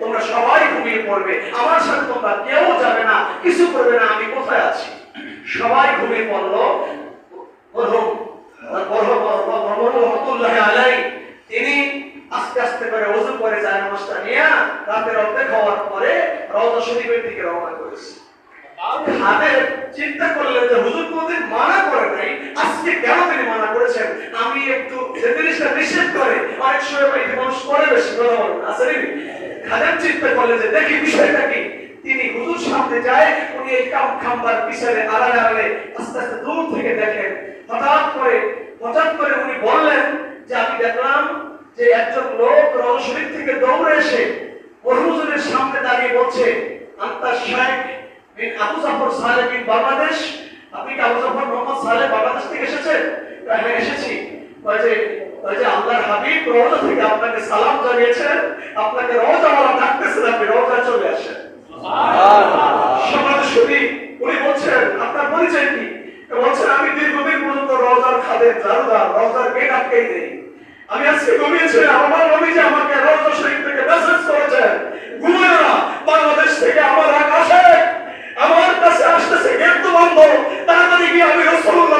তোমরা সবাই ঘুমিয়ে পড়বে আমার সাথে তোমরা কেউ যাবে না কিছু করবে না আমি কোথায় আছি সবাই ঘুমিয়ে পড়ল মরহুম রহমতুল্লাহ আলাই তিনি আস্তে আস্তে করে ওযু করে যায় নামাজটা নিয়ে রাতের অর্ধেক হওয়ার পরে রওজা শরীফের দিকে রওনা করেছে। হাতের চিন্তা করলেন যে হুজুর কোনদিন মানা করে নাই। আজকে কেন তিনি মানা করেছেন? আমি একটু যে জিনিসটা নিষেধ করে, অনেক সময় পাই মানুষ করে বেশি, কথা বলুন আসলে খাদের চিন্তা করলেন যে দেখি বিষয়টা কি? তিনি হুজুর সামনে যায়, উনি এই কাম খাম্বার পিছনে আড়ালে আড়ালে আস্তে আস্তে দূর থেকে দেখেন। হঠাৎ করে হঠাৎ করে উনি বললেন যে আমি দেখলাম যে একজন লোক রণশরীর থেকে দৌড়ে এসে হুজুরের সামনে দাঁড়িয়ে বলছে আন্তার শেখ বিন আবু জাফর সালেহ বিন বাংলাদেশ। আপনি কি আবু জাফর মোহাম্মদ সালেহ বাংলাদেশ থেকে এসেছেন? কয়, হ্যাঁ এসেছি। কয় যে কয় যে আল্লাহর হাবিব রওজা থেকে আপনাকে সালাম জানিয়েছেন আপনাকে রওজা ওয়ালা ডাকতেছেন আপনি রওজা চলে আসেন। সমাজ শুনি উনি বলছেন আপনার পরিচয় কি? বলছেন আমি দীর্ঘদিন পর্যন্ত রওজার খাদের জারুদার রওজার গেট আটকেই নেই। আমি আজকে ঘুমিয়েছিলাম আমার নবী যে আমাকে রওজা শরীফ থেকে তাড়াতাড়ি গিয়ে আমি রসুল্লাহ